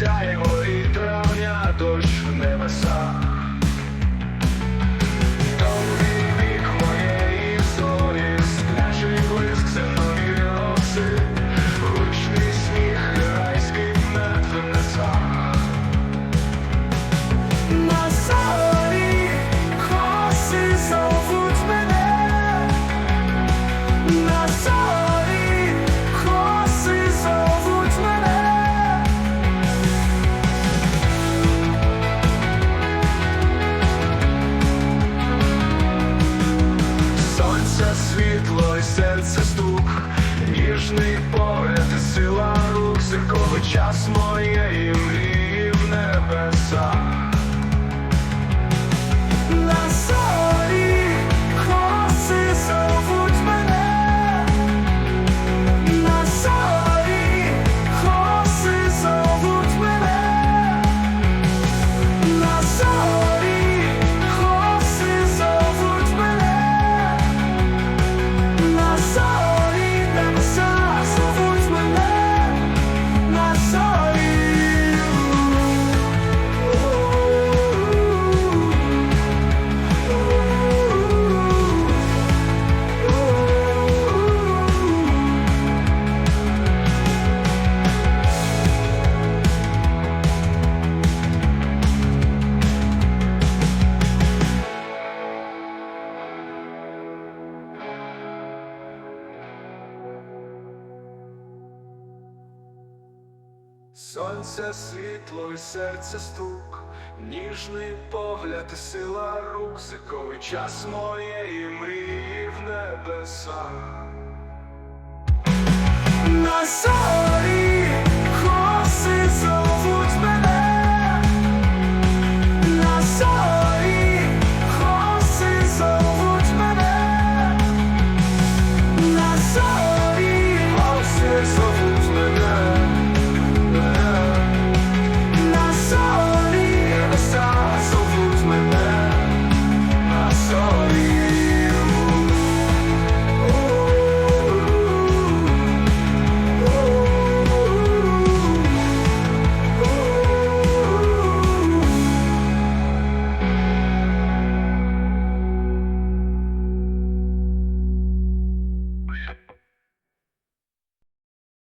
silence серце стук, ніжний погляд, сила рук, зірковий час моєї мрії в небеса. Сонце світло і серце стук, ніжний погляд і сила рук, зиковий час моєї мрії в небесах.